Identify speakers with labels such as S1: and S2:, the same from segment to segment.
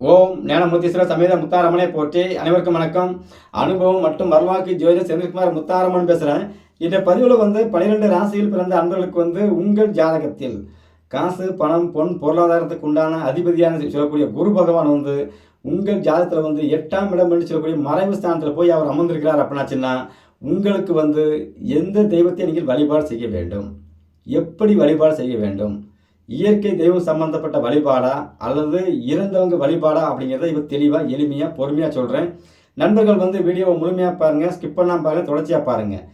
S1: ஓம் ஞானமூர்த்தீஸ்வர சமேத முத்தாரமனை போற்றி. அனைவருக்கும் வணக்கம். அனுபவம் மற்றும் வரலாற்று ஜோதிட செந்தில்குமார் முத்தாரமன் பேசுகிறேன் இந்த பதிவில் வந்து பன்னிரெண்டு ராசியில் பிறந்த அன்பர்களுக்கு வந்து உங்கள் ஜாதகத்தில் காசு பணம் பொன் பொருளாதாரத்துக்கு உண்டான அதிபதியான சொல்லக்கூடிய குரு பகவான் வந்து உங்கள் ஜாதகத்தில் வந்து எட்டாம் இடம் என்று சொல்லக்கூடிய மறைவு ஸ்தானத்தில் போய் அவர் அமர்ந்திருக்கிறார் அப்படின்னாச்சுன்னா உங்களுக்கு வந்து எந்த தெய்வத்தை நீங்கள் வழிபாடு செய்ய வேண்டும்? எப்படி வழிபாடு செய்ய வேண்டும்? இயற்கை தெய்வம் சம்பந்தப்பட்ட வழிபாடா அல்லது இறந்தவங்க வழிபாடா அப்படிங்கிறத இப்போ தெளிவாக எளிமையாக பொறுமையாக சொல்கிறேன் நண்பர்கள் வந்து வீடியோவை முழுமையாக பாருங்கள் ஸ்கிப் பண்ணாமல் பாருங்கள் தொடர்ச்சியாக பாருங்கள்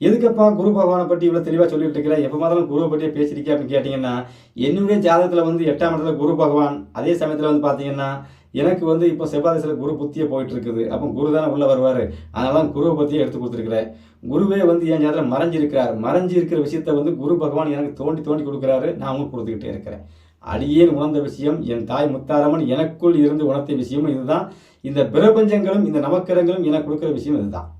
S1: எதுக்கப்பா குரு பகவானை பற்றி இவ்வளோ தெளிவாக சொல்லிட்டு இருக்கிறேன் எப்போ மாதிரி குருவை பற்றியே பேசியிருக்கேன் அப்படின்னு கேட்டிங்கன்னா என்னுடைய ஜாதகத்தில் வந்து எட்டாம் இடத்துல குரு பகவான் அதே சமயத்தில் வந்து பார்த்தீங்கன்னா எனக்கு வந்து இப்போ செவ்வாதேசில் குரு புத்தியே போயிட்டு இருக்குது அப்போ குரு தானே உள்ளே வருவார். அதனால தான் குருவை பற்றியே எடுத்து கொடுத்துருக்குறேன். குருவே வந்து என் ஜாதத்தில் மறைஞ்சிருக்கிறார். மறைஞ்சி இருக்கிற விஷயத்த வந்து குரு பகவான் எனக்கு தோண்டி தோண்டி கொடுக்குறாரு. நான் உங்களுக்கு கொடுத்துக்கிட்டே இருக்கிறேன். அடியேன் உணர்ந்த விஷயம் என் தாய் முத்தாரம்மன் எனக்குள் இருந்து உணர்த்த விஷயமும் இதுதான். இந்த பிரபஞ்சங்களும் இந்த நமக்கரங்களும் எனக்கு கொடுக்குற விஷயம் இதுதான்.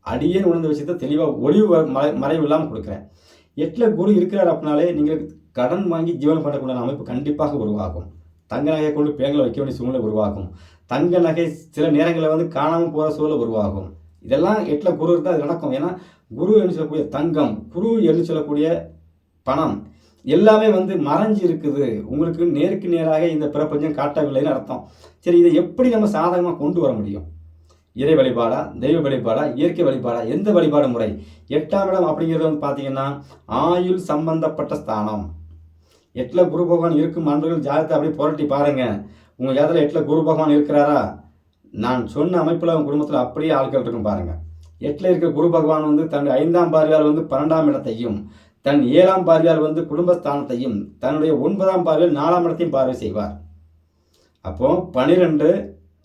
S1: அடியேன் உணர்ந்த விஷயத்த தெளிவாக ஒளிவு வ- மறைவு இல்லாமல் கொடுக்குறேன். எட்டில் குரு இருக்கிறார் அப்படின்னாலே நீங்கள் கடன் வாங்கி ஜீவனம் பண்ணக்கூடிய அமைப்பு கண்டிப்பாக உருவாகும். தங்க நகையை கொண்டு பேங்களை வைக்க வேண்டிய சூழ்நிலை உருவாகும். தங்க நகை சில நேரங்களில் வந்து காணாமல் போகிற சூழல் உருவாகும். இதெல்லாம் எட்டில் குரு இருந்தால் அது நடக்கும். ஏன்னா குரு என்று சொல்லக்கூடிய தங்கம் குரு என்று சொல்லக்கூடிய பணம் எல்லாமே வந்து மறைஞ்சு இருக்குது. உங்களுக்கு நேருக்கு நேராக இந்த பிரபஞ்சம் காட்டவில்லைன்னு அர்த்தம். சரி இதை எப்படி நம்ம சாதகமாக கொண்டு வர முடியும்? இறை வழிபாடா தெய்வ வழிபாடா இயற்கை வழிபாடா எந்த வழிபாடு முறை? எட்டாம் இடம் அப்படிங்கிறது வந்து பார்த்தீங்கன்னா ஆயுள் சம்பந்தப்பட்ட ஸ்தானம். எட்டில் குரு பகவான் இருக்கும் அன்பர்கள் ஜாதகத்தை அப்படியே புரட்டி பாருங்க. உங்கள் ஜாதகத்தில் எட்டில் குரு பகவான் இருக்கிறாரா? நான் சொன்ன அமைப்பில் உங்கள் குடும்பத்தில் அப்படியே ஆட்கள் இருக்கும் பாருங்க. எட்டில் இருக்கிற குரு பகவான் வந்து தன்னுடைய ஐந்தாம் பார்வையால் வந்து பன்னெண்டாம் இடத்தையும் தன் ஏழாம் பார்வையால் வந்து குடும்பஸ்தானத்தையும் தன்னுடைய ஒன்பதாம் பார்வையில் நாலாம் இடத்தையும் பார்வை செய்வார். அப்போ பனிரெண்டு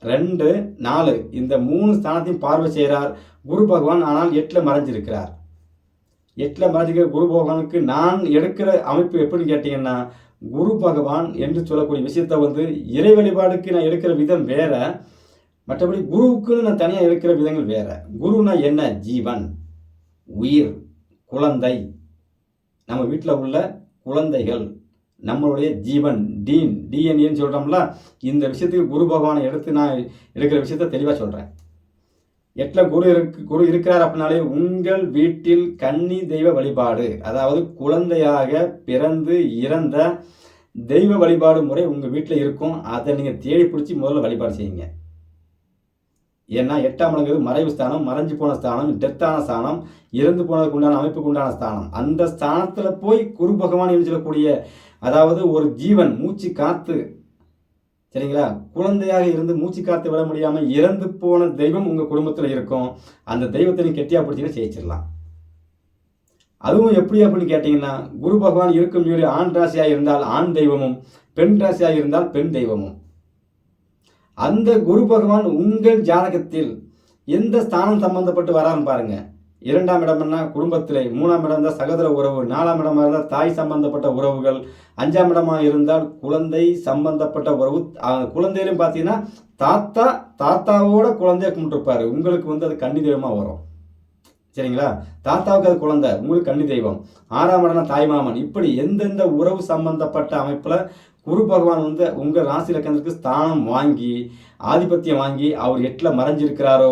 S1: ரெண்டு நாலு இந்த மூணு ஸ்தானத்தையும் பார்வை செய்கிறார் குரு பகவான். ஆனால் எட்டில் மறைஞ்சிருக்கிறார். எட்டில் மறைஞ்சிருக்கிற குரு பகவானுக்கு நான் எடுக்கிற அமைப்பு எப்படின்னு கேட்டிங்கன்னா குரு பகவான் என்று சொல்லக்கூடிய விஷயத்தை வந்து இறை வழிபாடுக்கு நான் எடுக்கிற விதம் வேற மற்றபடி குருவுக்குன்னு நான் தனியாக எடுக்கிற விதங்கள் வேற. குருனா என்ன? ஜீவன் உயிர் குழந்தை. நம்ம வீட்டில் உள்ள குழந்தைகள் நம்மளுடைய ஜீவன் டீன் டிஎன்ஏன்னு சொல்கிறோம்ல இந்த விஷயத்துக்கு குரு பகவானை எடுத்து நான் எடுக்கிற விஷயத்த தெளிவாக சொல்கிறேன் எட்டில் குரு இருக்கு குரு இருக்கிறார் அப்படின்னாலே உங்கள் வீட்டில் கன்னி தெய்வ வழிபாடு. அதாவது குழந்தையாக பிறந்து இறந்த தெய்வ வழிபாடு முறை உங்கள் வீட்டில் இருக்கும். அதை நீங்கள் தேடி பிடிச்சி முதல்ல வழிபாடு செய்யுங்க. ஏன்னா எட்டாம் இடங்கிறது மறைவு ஸ்தானம் மறைஞ்சு போன ஸ்தானம் டெத்தான ஸ்தானம் இறந்து போனதுக்கு உண்டான அமைப்புக்கு உண்டான ஸ்தானம். அந்த ஸ்தானத்தில் போய் குரு பகவான் என்று சொல்லக்கூடிய அதாவது ஒரு ஜீவன் மூச்சு காத்து சரிங்களா? குழந்தையாக இருந்து மூச்சு காத்து விட முடியாமல் இறந்து போன தெய்வம் உங்கள் குடும்பத்தில் இருக்கும். அந்த தெய்வத்தை நீ கெட்டியா பிடிச்சிங்கன்னா ஜெயிச்சிடலாம். அதுவும் எப்படி அப்படின்னு கேட்டிங்கன்னா குரு பகவான் இருக்கும் வீடு ஆண் ராசியாக இருந்தால் ஆண் தெய்வமும் பெண் ராசியாக இருந்தால் பெண் தெய்வமும். அந்த குரு பகவான் உங்கள் ஜாதகத்தில் எந்த ஸ்தானம் சம்பந்தப்பட்டு வரான்னு பாருங்கள் இரண்டாம் இடம்னா குடும்பத்திலே மூணாம் இடம் இருந்தால் சகோதர உறவு நாலாம் இடமா இருந்தால் தாய் சம்பந்தப்பட்ட உறவுகள் அஞ்சாம் இடமாக இருந்தால் குழந்தை சம்பந்தப்பட்ட உறவு. குழந்தையிலும் பார்த்தீங்கன்னா தாத்தா தாத்தாவோட குழந்தைய கும்பிட்டுருப்பார். உங்களுக்கு வந்து அது கன்னி தெய்வமாக வரும். சரிங்களா? தாத்தாவுக்கு அது குழந்தை உங்களுக்கு கன்னி தெய்வம். ஆறாம் இடம்னா தாய்மாமன் இப்படி எந்தெந்த உறவு சம்பந்தப்பட்ட அமைப்பில் குரு பகவான் வந்து உங்கள் ராசி லக்கணத்துக்கு ஸ்தானம் வாங்கி ஆதிபத்தியம் வாங்கி அவர் எட்டில் மறைஞ்சிருக்கிறாரோ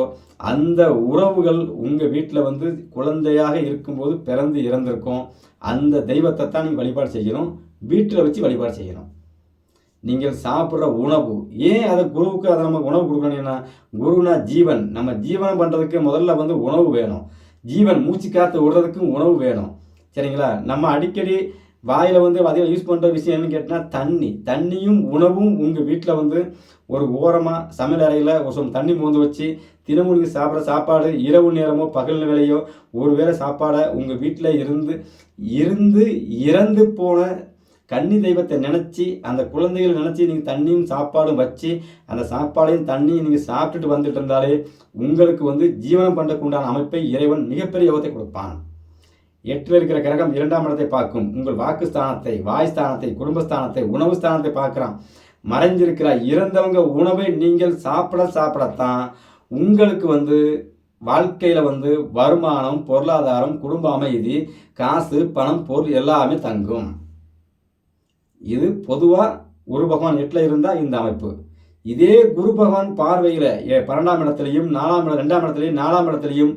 S1: அந்த உறவுகள் உங்கள் வீட்டில் வந்து குழந்தையாக இருக்கும்போது பிறந்து இறந்திருக்கும். அந்த தெய்வத்தை தான் நீங்கள் வழிபாடு செய்யணும். வீட்டில் வச்சு வழிபாடு செய்யணும். நீங்கள் சாப்பிட்ற உணவு ஏன் அதை குருவுக்கு அதை நம்ம உணவு கொடுக்கணும்னா குருனா ஜீவன். நம்ம ஜீவனம் பண்ணுறதுக்கு முதல்ல வந்து உணவு வேணும். ஜீவன் மூச்சு காற்று விடுறதுக்கும் உணவு வேணும். சரிங்களா? நம்ம அடிக்கடி வாயில் வந்து அதிகம் யூஸ் பண்ணுற விஷயம் என்னன்னு கேட்டால் தண்ணி. தண்ணியும் உணவும் உங்கள் வீட்டில் வந்து ஒரு ஓரமாக சமையல் அறையில் ஒரு சொல் தண்ணி மோந்து வச்சு தினமும் நீங்கள் சாப்பிட்ற சாப்பாடு இரவு நேரமோ பகல் வேலையோ ஒரு வேளை சாப்பாடை உங்கள் வீட்டில் இருந்து இருந்து இறந்து போன கன்னி தெய்வத்தை நினச்சி அந்த குழந்தைகளை நினச்சி நீங்கள் தண்ணியும் சாப்பாடும் வச்சு அந்த சாப்பாடையும் தண்ணியும் நீங்கள் சாப்பிட்டுட்டு வந்துட்டு இருந்தாலே உங்களுக்கு வந்து ஜீவனம் பண்ணுறதுக்கு உண்டான அமைப்பை இறைவன் மிகப்பெரிய யோகத்தை கொடுப்பான். எட்டில் இருக்கிற கிரகம் இரண்டாம் இடத்தை பார்க்கும். உங்கள் வாக்கு ஸ்தானத்தை வாய் ஸ்தானத்தை குடும்பஸ்தானத்தை உணவு ஸ்தானத்தை பார்க்குறான். மறைஞ்சிருக்கிற இறந்தவங்க உணவை நீங்கள் சாப்பிட சாப்பிடத்தான் உங்களுக்கு வந்து வாழ்க்கையில் வந்து வருமானம் பொருளாதாரம் குடும்ப அமைதி காசு பணம் பொருள் எல்லாமே தங்கும். இது பொதுவாக ஒரு பகவான் எட்டில் இருந்தால் இந்த அமைப்பு. இதே குரு பகவான் பார்வையில் பன்னெண்டாம் இடத்துலையும் நாலாம் இடம் ரெண்டாம் இடத்துலையும் நாலாம் இடத்துலையும்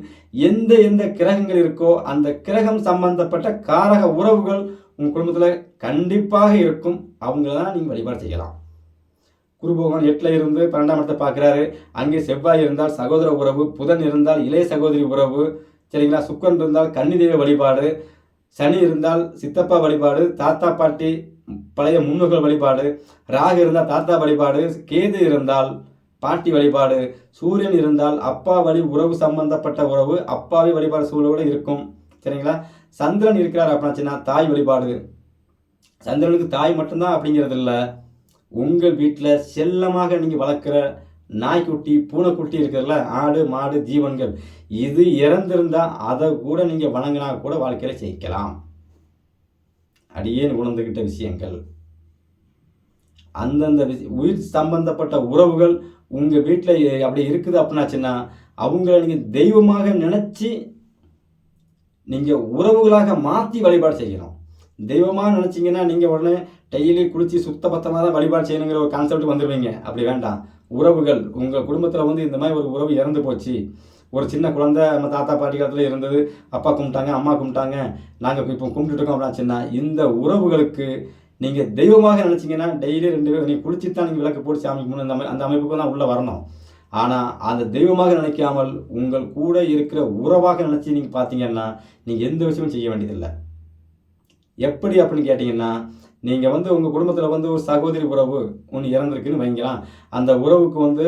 S1: எந்த எந்த கிரகங்கள் இருக்கோ அந்த கிரகம் சம்பந்தப்பட்ட காரக உறவுகள் உங்கள் குடும்பத்தில் கண்டிப்பாக இருக்கும். அவங்கள தான் நீங்கள் வழிபாடு செய்யலாம். குரு பகவான் எட்டில் இருந்து பன்னெண்டாம் இடத்தை பார்க்குறாரு. அங்கே செவ்வாய் இருந்தால் சகோதர உறவு புதன் இருந்தால் இளைய சகோதரி உறவு சரிங்களா? சுக்கரன் இருந்தால் கன்னிதெய்வ வழிபாடு சனி இருந்தால் சித்தப்பா வழிபாடு தாத்தா பாட்டி பழைய முன்னோர்கள் வழிபாடு ராகு இருந்தால் தாத்தா வழிபாடு கேது இருந்தால் பாட்டி வழிபாடு சூரியன் இருந்தால் அப்பா வழி உறவு சம்பந்தப்பட்ட உறவு அப்பாவி வழிபாடு சூழலோடு இருக்கும். சரிங்களா? சந்திரன் இருக்கிறார் அப்படின்னாச்சுன்னா தாய் வழிபாடு. சந்திரனுக்கு தாய் மட்டும்தான் அப்படிங்கிறது இல்லை. உங்கள் வீட்டில் செல்லமாக நீங்கள் வளர்க்குற நாய்க்குட்டி பூனைக்குட்டி இருக்கிறதுல ஆடு மாடு ஜீவன்கள் இது இறந்திருந்தால் அதை கூட நீங்கள் வணங்கினா கூட வாழ்க்கையில் ஜெயிக்கலாம். அடியேன் உணர்ந்துக்கிட்ட விஷயங்கள்? அந்தந்த உயிர் சம்பந்தப்பட்ட உறவுகள் உங்கள் வீட்டில் அப்படி இருக்குது அப்படின்னாச்சுன்னா அவங்கள நீங்கள் தெய்வமாக நினச்சி நீங்கள் உறவுகளாக மாற்றி வழிபாடு செய்யணும். தெய்வமாக நினச்சிங்கன்னா நீங்கள் உடனே டெய்லி குளித்து சுத்தபத்தமாக தான் வழிபாடு செய்யணுங்கிற ஒரு கான்செப்ட் வந்துடுவீங்க அப்படி வேண்டாம். உறவுகள் உங்கள் குடும்பத்தில் வந்து இந்த மாதிரி ஒரு உறவு இறந்து போச்சு. ஒரு சின்ன குழந்தை நம்ம தாத்தா பாட்டி காலத்தில் இருந்தது. அப்பா கும்பிட்டாங்க அம்மா கும்பிட்டாங்க. நாங்கள் இப்போ கும்பிட்டுட்டு இருக்கோம் சின்ன இந்த உறவுகளுக்கு நீங்கள் தெய்வமாக நினச்சிங்கன்னா டெய்லி ரெண்டு பேரும் நீங்கள் குளிச்சு தான் நீங்கள் விளக்கு போட்டு சாமி கும்பிடணும். அந்த அந்த அமைப்புக்கு தான் உள்ளே வரணும். ஆனால் அந்த தெய்வமாக நினைக்காமல் உங்கள் கூட இருக்கிற உறவாக நினச்சி நீங்கள் பார்த்தீங்கன்னா நீங்கள் எந்த விஷயமும் செய்ய வேண்டியதில்லை. எப்படி அப்படின்னு கேட்டிங்கன்னா நீங்கள் வந்து உங்கள் குடும்பத்தில் வந்து ஒரு சகோதரி உறவு ஒன்று இறந்துருக்குன்னு வைங்கலாம் அந்த உறவுக்கு வந்து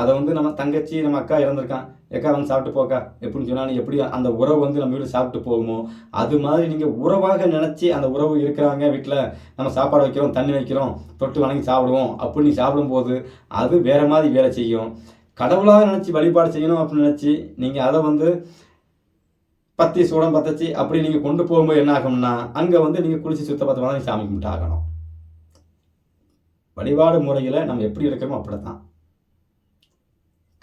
S1: அதை வந்து நம்ம தங்கச்சி நம்ம அக்கா இறந்துருக்கான். எக்கா வந்து சாப்பிட்டு போக்கா? எப்படின்னு சொன்னால் எப்படி அந்த உறவு வந்து நம்ம வீட்டில் சாப்பிட்டு போகுமோ அது மாதிரி நீங்கள் உறவாக நினச்சி அந்த உறவு இருக்கிறாங்க வீட்டில். நம்ம சாப்பாடு வைக்கிறோம் தண்ணி வைக்கிறோம் தொட்டு வணங்கி சாப்பிடுவோம் அப்படின்னு சாப்பிடும்போது அது வேறு மாதிரி வேலை செய்யும். கடவுளாக நினச்சி வழிபாடு செய்யணும் அப்படின்னு நினச்சி நீங்கள் அதை வந்து பத்தி சூடம் பத்தச்சு அப்படி நீங்கள் கொண்டு போகும்போது என்ன ஆகும்னா அங்கே வந்து நீங்கள் குளிச்சு சுத்த பத்தமாக சாமி கும்பிட்டு ஆகணும். வழிபாடு முறையில் நம்ம எப்படி இருக்கிறோமோ அப்படி தான்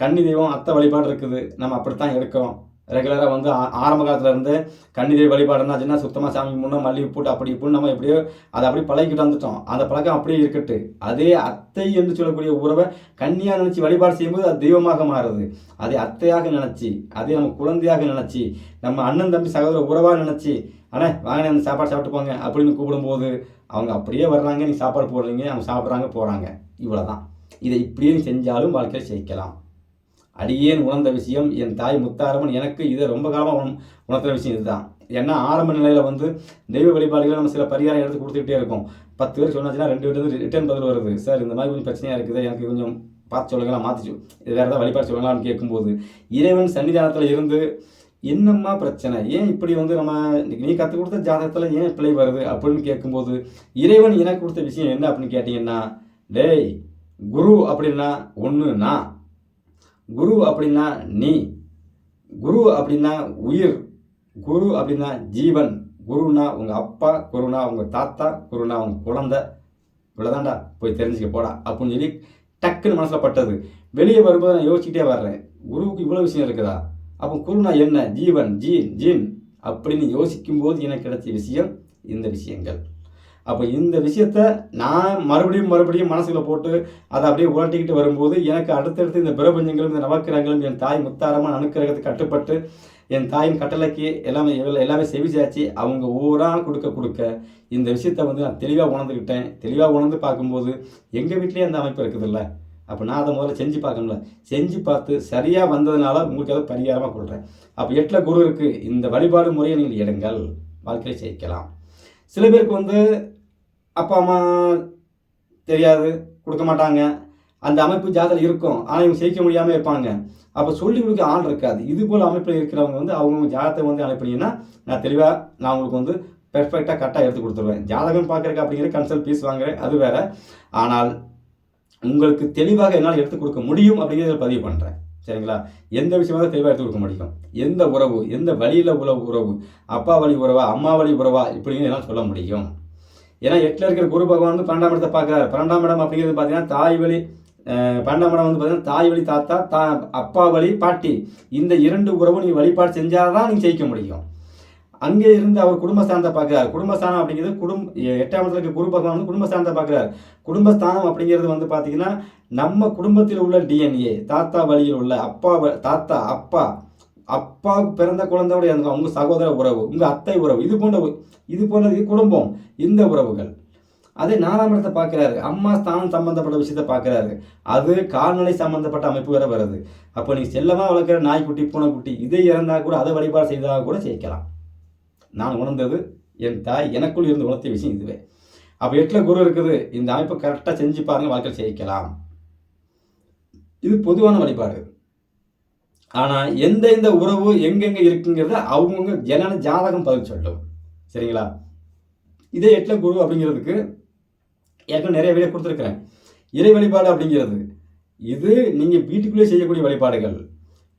S1: கன்னி தெய்வம் அத்தை வழிபாடு இருக்குது. நம்ம அப்படித்தான் எடுக்கிறோம். ரெகுலராக வந்து ஆரம்ப காலத்தில் இருந்து கன்னி தெய்வ வழிபாடு இருந்தாச்சுன்னா சுத்தமாக சாமி முன்னே மல்லிகை போட்டு அப்படி இப்படின்னு நம்ம எப்படியோ அதை அப்படியே பழகிக்கிட்டு வந்துட்டோம். அந்த பழக்கம் அப்படியே இருக்கட்டு. அதே அத்தை என்று சொல்லக்கூடிய உறவை கன்னியாக நினச்சி வழிபாடு செய்யும்போது அது தெய்வமாக மாறுது. அதே அத்தையாக நினச்சி அதே நம்ம குழந்தையாக நினச்சி நம்ம அண்ணன் தம்பி சகோதர உறவாக நினச்சி அண்ணே வாங்கினே அந்த சாப்பாடு சாப்பிட்டு போங்க அப்படின்னு கூப்பிடும்போது அவங்க அப்படியே வர்றாங்க. நீ சாப்பாடு போடுறீங்க அவங்க சாப்பிட்றாங்க போகிறாங்க இவ்வளோ தான் இதை இப்படியே செஞ்சாலும் வாழ்க்கையில் ஜெயிக்கலாம். அடியேன் உணர்ந்த விஷயம் என் தாய் முத்தாரம்மன் எனக்கு இதை ரொம்ப காலமாக உண உணர்த்துற விஷயம் இதுதான். ஏன்னா ஆரம்ப நிலையில் வந்து தெய்வ வழிபாடுகளை நம்ம சில பரிகாரம் எடுத்து கொடுத்துக்கிட்டே இருக்கோம். பத்து பேர் சொன்னாச்சுன்னா ரெண்டு பேர் ரிட்டர்ன் பதில் வருது. சார் இந்த மாதிரி கொஞ்சம் பிரச்சனையாக இருக்குது. எனக்கு கொஞ்சம் பார்த்து சொல்லுங்களா மாற்றி இது வேறு ஏதாவது வழிபாடு சொல்லலாம்னு கேட்கும்போது இறைவன் சன்னிதானத்தில் இருந்து என்னம்மா பிரச்சனை? ஏன் இப்படி வந்து நம்ம நீ கற்றுக் கொடுத்த ஜாதகத்தில் ஏன் பிழை வருது? அப்படின்னு கேட்கும்போது இறைவன் எனக்கு கொடுத்த விஷயம் என்ன அப்படின்னு கேட்டிங்கன்னா டேய் குரு அப்படின்னா ஒன்று நான் குரு அப்படின்னா நீ குரு அப்படின்னா உயிர் குரு அப்படின்னா ஜீவன் குருனா உங்கள் அப்பா குருனா உங்கள் தாத்தா குருனா உங்கள் குழந்த. இவ்வளோதான்டா போய் தெரிஞ்சுக்க போடா அப்படின்னு சொல்லி டக்குன்னு மனசில் பட்டது. வெளியே வரும்போது நான் யோசிச்சுட்டே வர்றேன் குருவுக்கு இவ்வளோ விஷயம் இருக்குதா? அப்போ குருனா என்ன? ஜீவன் ஜீன் ஜீன் அப்படின்னு யோசிக்கும்போது எனக்கு கிடைச்ச விஷயம் இந்த விஷயங்கள். அப்போ இந்த விஷயத்த நான் மறுபடியும் மறுபடியும் மனசில் போட்டு அதை அப்படியே உழட்டிக்கிட்டு வரும்போது எனக்கு அடுத்தடுத்து இந்த பிரபஞ்சங்களும் இந்த நவக்கிரகங்களும் என் தாய் முத்தாரமான அனுக்கிரகத்துக்கு கட்டுப்பட்டு என் தாயின் கட்டளைக்கு எல்லாமே எல்லாமே செவிச்சாச்சு அவங்க ஊராக கொடுக்க கொடுக்க இந்த விஷயத்த வந்து நான் தெளிவாக உணர்ந்துக்கிட்டேன் தெளிவாக உணர்ந்து பார்க்கும்போது எங்கள் வீட்லேயே அந்த அமைப்பு இருக்குதுல்ல. அப்போ நான் அதை முதல்ல செஞ்சு பார்க்கணும்ல. செஞ்சு பார்த்து சரியாக வந்ததுனால உங்களுக்கு அதை பரிகாரமாக கொள்கிறேன் அப்போ எட்டில் குரு இருக்குது இந்த வழிபாடு முறையை நீங்கள் எடுங்கள். வாழ்க்கையை ஜெயிக்கலாம். சில பேருக்கு வந்து அப்பா அம்மா தெரியாது கொடுக்க மாட்டாங்க. அந்த அமைப்பு ஜாதகம் இருக்கும். ஆனால் இவங்க ஜெயிக்க முடியாமல் இருப்பாங்க. அப்போ சொல்லி கொடுக்க ஆள் இருக்காது. இது போல் அமைப்பில் இருக்கிறவங்க வந்து அவங்க ஜாதகத்தை வந்து அனுப்பினீங்கன்னா நான் தெளிவாக நான் உங்களுக்கு வந்து பெர்ஃபெக்டாக கரெக்டாக எடுத்து கொடுத்துருவேன். ஜாதகம் பார்க்குறக்கு அப்படிங்கிற கன்சல்ட் ஃபீஸ் வாங்குறேன். அது வேறு. ஆனால் உங்களுக்கு தெளிவாக என்னால் எடுத்து கொடுக்க முடியும் அப்படிங்கிறத பதிவு பண்ணுறேன் சரிங்களா? எந்த விஷயமாக தெளிவாக எடுத்து கொடுக்க முடியும். எந்த உறவு எந்த வழியில் உள்ள உறவு? அப்பா வழி உறவா அம்மா வழி உறவா? இப்படின்னு என்னால் சொல்ல முடியும். ஏன்னா எட்டில் இருக்கிற குரு பகவான் வந்து பன்னெண்டாம் இடத்தை பார்க்குறாரு. பன்னெண்டாம் இடம் அப்படிங்கிறது பார்த்தீங்கன்னா தாய் வழி பன்னெண்டாம் இடம் வந்து பார்த்தீங்கன்னா தாய் வழி தாத்தா தா அப்பா வழி பாட்டி. இந்த இரண்டு உறவும் நீங்கள் வழிபாடு செஞ்சால் தான் நீங்கள் ஜெயிக்க முடியும். அங்கே இருந்து அவர் குடும்பஸ்தானத்தை பார்க்குறாரு. குடும்பஸ்தானம் அப்படிங்கிறது குடும்ப எட்டாம் இடத்துல இருக்க குரு பகவான் வந்து குடும்பஸ்தானத்தை பார்க்குறாரு. குடும்பஸ்தானம் அப்படிங்கிறது வந்து பார்த்தீங்கன்னா நம்ம குடும்பத்தில் உள்ள டிஎன்ஏ தாத்தா வழியில் உள்ள அப்பா தாத்தா அப்பா அப்பாவுக்கு பிறந்த குழந்தையோட இறந்து உங்கள் சகோதர உறவு உங்கள் அத்தை உறவு இது போன்ற இது போன்ற இது குடும்பம் இந்த உறவுகள். அதே நாலாம் இடத்தை பார்க்குறாரு. அம்மா ஸ்தானம் சம்பந்தப்பட்ட விஷயத்தை பார்க்குறாரு. அது கால்நடை சம்பந்தப்பட்ட அமைப்பு வேற வருது. அப்போ நீங்கள் செல்லமாக வளர்க்குற நாய்க்குட்டி பூனைக்குட்டி இதை இறந்தால் கூட அதை வழிபாடு செய்ததாக கூட சேர்க்கலாம் நான் உணர்ந்தது என் தாய் எனக்குள் இருந்து உணர்த்திய விஷயம் இதுவே. அப்போ எட்டில் குரு இருக்குது. இந்த அமைப்பை கரெக்டாக செஞ்சு பாருங்கள் வாழ்க்கையில் ஜெயிக்கலாம். இது பொதுவான வழிபாடு. ஆனால் எந்த எந்த உறவு எங்கெங்கே இருக்குங்கிறத அவங்கவுங்க ஜனன ஜாதகம் பதில் சொல்லும் சரிங்களா? இதே எட்டில் குரு அப்படிங்கிறதுக்கு ஏற்கனவே நிறைய வீடியோ கொடுத்துருக்குறேன். இறை வழிபாடு அப்படிங்கிறது இது நீங்கள் வீட்டுக்குள்ளே செய்யக்கூடிய வழிபாடுகள்.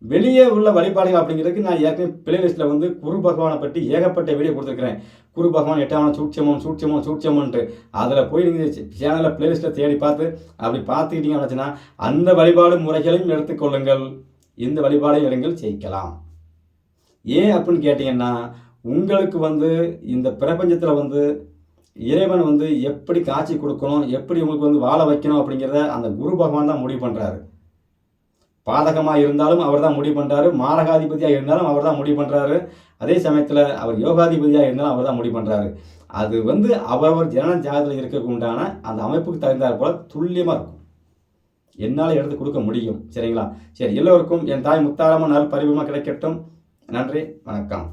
S1: வெளியே உள்ள வழிபாடுகள் அப்படிங்கிறதுக்கு நான் ஏற்கனவே பிளேலிஸ்ட்டில் வந்து குரு பகவானை பற்றி ஏகப்பட்ட வீடியோ கொடுத்துருக்குறேன். குரு பகவான் எட்டாவன சூட்சமம் சூட்சமம் சூட்சமன்ட்டு அதில் போய் நீங்கள் சேனலில் பிளேலிஸ்ட்டில் தேடி பார்த்து அப்படி பார்த்துக்கிட்டீங்க வச்சுன்னா அந்த வழிபாடு முறைகளையும் எடுத்துக்கொள்ளுங்கள் இந்த வழிபாடை நீங்கள் ஜெயிக்கலாம் ஏன் அப்படின்னு கேட்டிங்கன்னா உங்களுக்கு வந்து இந்த பிரபஞ்சத்தில் வந்து இறைவன் வந்து எப்படி காட்சி கொடுக்கணும் எப்படி உங்களுக்கு வந்து வாழ வைக்கணும் அப்படிங்கிறத அந்த குரு பகவான் தான் முடிவு பண்ணுறாரு பாதகமாக இருந்தாலும் அவர் தான் முடிவு பண்ணுறாரு மாரகாதிபதியாக இருந்தாலும் அவர் தான் முடிவு பண்ணுறாரு அதே சமயத்தில் அவர் யோகாதிபதியாக இருந்தாலும் அவர் தான் முடிவு பண்ணுறாரு அது வந்து அவரவர் ஜனன ஜாதத்தில் இருக்க உண்டான அந்த அமைப்புக்கு தகுந்தாற் போல துல்லியமாக இருக்கும். என்னால் எடுத்து கொடுக்க முடியும். சரிங்களா? சரி எல்லோருக்கும் என் தாய் முத்தாரமும் நல் பரிவுமா கிடைக்கட்டும். நன்றி வணக்கம்.